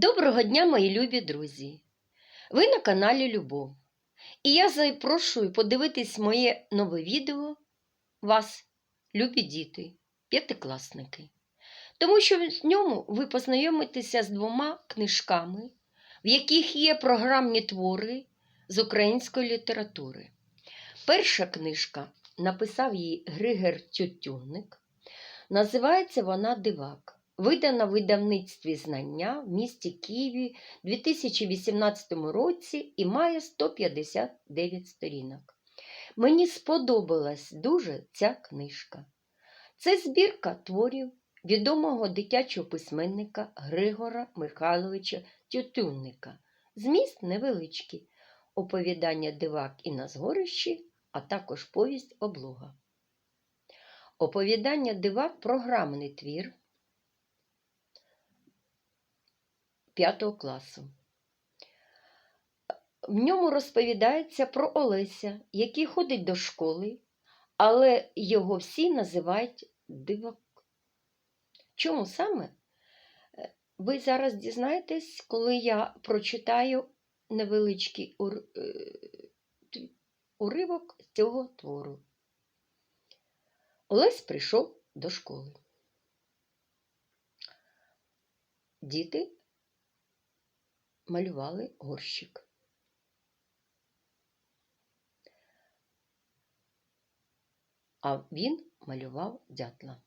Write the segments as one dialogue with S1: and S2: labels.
S1: Доброго дня, мої любі друзі! Ви на каналі Любов. І я запрошую подивитись моє нове відео вас, любі діти, п'ятикласники. Тому що в ньому ви познайомитеся з двома книжками, в яких є програмні твори з української літератури. Перша книжка написав її Григор Тютюнник. Називається вона Дивак. Видана в видавництві знання в місті Києві у 2018 році і має 159 сторінок. Мені сподобалась дуже ця книжка. Це збірка творів відомого дитячого письменника Григора Михайловича Тютюнника. Зміст невеличкий, оповідання дивак і на згорищі, а також повість облога. Оповідання дивак програмний твір 5 класу. В ньому розповідається про Олеся, який ходить до школи, але його всі називають дивак. Чому саме? Е, Ви зараз дізнаєтесь, коли я прочитаю невеличкий е, уривок цього твору. Олесь прийшов до школи. Діти малювали горщик. А він малював дятла.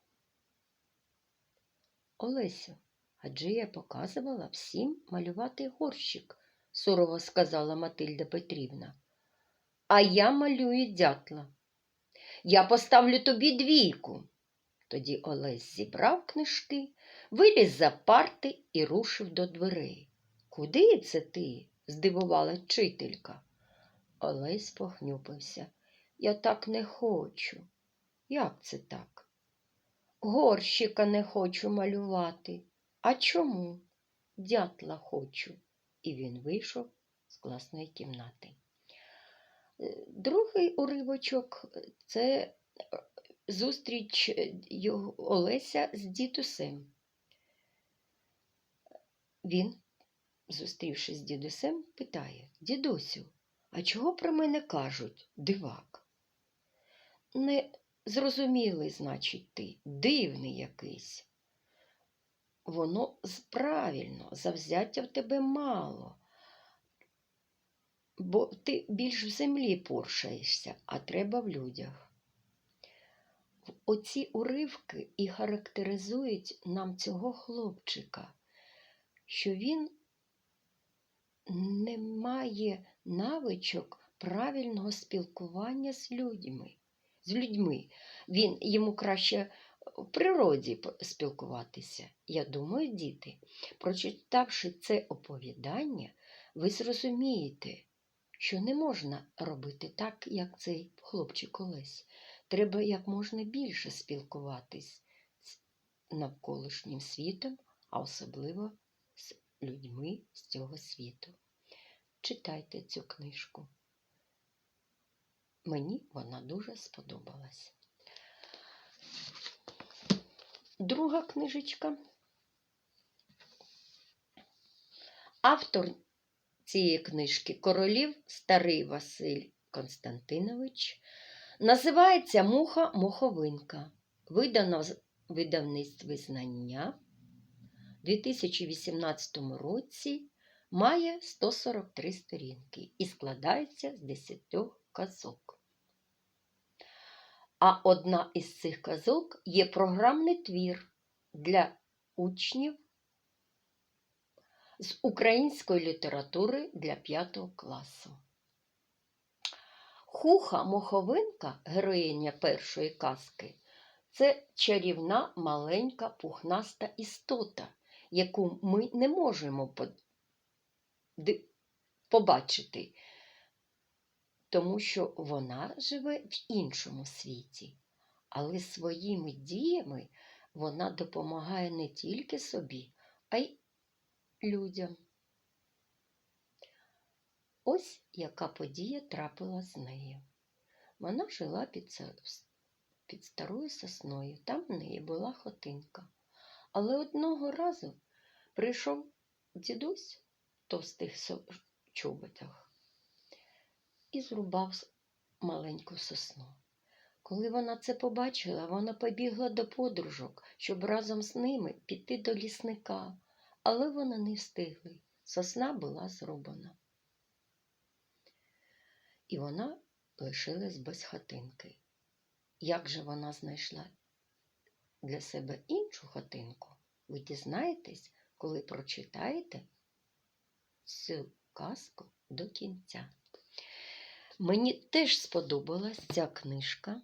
S1: Олесю, адже я показувала всім малювати горщик, сурово сказала Матильда Петрівна. А я малюю дятла. Я поставлю тобі двійку. Тоді Олесь зібрав книжки, виліз за парти і рушив до дверей. Куди це ти? здивувала вчителька. Олесь похнюпився. Я так не хочу. Як це так? Горщика не хочу малювати. А чому? Дятла хочу. І він вийшов з класної кімнати. Е, Другий уривочок це е, зустріч Олеся з дідусем. Він, зустрівшись з дідусем, питає Дідусю, а чого про мене кажуть дивак? Не зрозумілий, значить, ти, дивний якийсь. Воно правильно, завзяття в тебе мало, бо ти більш в землі поршаєшся, а треба в людях. Оці уривки і характеризують нам цього хлопчика, що він не має навичок правильного спілкування з людьми. З людьми. Він йому краще в природі спілкуватися. Я думаю, діти, прочитавши це оповідання, ви зрозумієте, що не можна робити так, як цей хлопчик Олесь. Треба як можна більше спілкуватись з навколишнім світом, а особливо з людьми з цього світу. Читайте цю книжку. Мені вона дуже сподобалась. Друга книжечка. Автор цієї книжки Королів Старий Василь Константинович називається Муха Моховинка. Видано в видавництві знання у 2018 році має 143 сторінки і складається з 10 казок. А одна із цих казок є програмний твір для учнів з української літератури для 5 класу. Хуха Моховинка, героїня першої казки, це чарівна маленька пухнаста істота, яку ми не можемо побачити, тому що вона живе в іншому світі, але своїми діями вона допомагає не тільки собі, а й людям. Ось яка подія трапила з нею. Вона жила під, під старою сосною, там в неї була хотинка. Але одного разу прийшов дідусь товстих чоботях і зрубав маленьку сосну. Коли вона це побачила, вона побігла до подружок, щоб разом з ними піти до лісника, але вони не встигли. Сосна була зрубана. І вона лишилась без хатинки. Як же вона знайшла для себе іншу хатинку, ви дізнаєтесь, коли прочитаєте цю казку до кінця. Мені теж сподобалась ця книжка.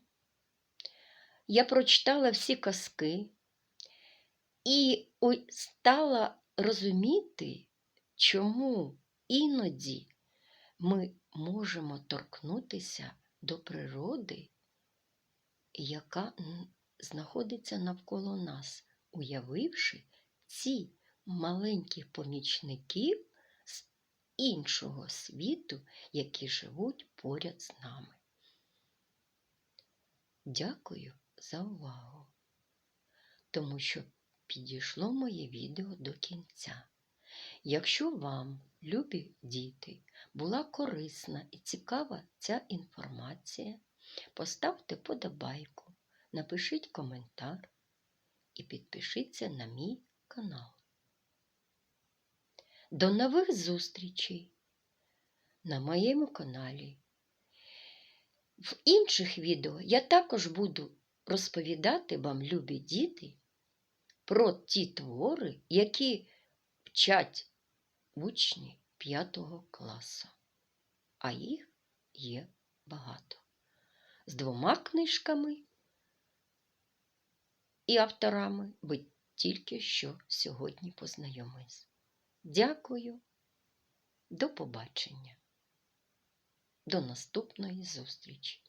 S1: Я прочитала всі казки і стала розуміти, чому іноді ми можемо торкнутися до природи, яка знаходиться навколо нас, уявивши ці маленьких помічників іншого світу, які живуть поряд з нами. Дякую за увагу, тому що підійшло моє відео до кінця. Якщо вам, любі діти, була корисна і цікава ця інформація, поставте подобайку, напишіть коментар і підпишіться на мій канал. До нових зустрічей на моєму каналі. В інших відео я також буду розповідати вам, любі діти, про ті твори, які вчать учні 5 класу. А їх є багато. З двома книжками і авторами ви тільки що сьогодні познайомились. Дякую. До побачення. До наступної зустрічі.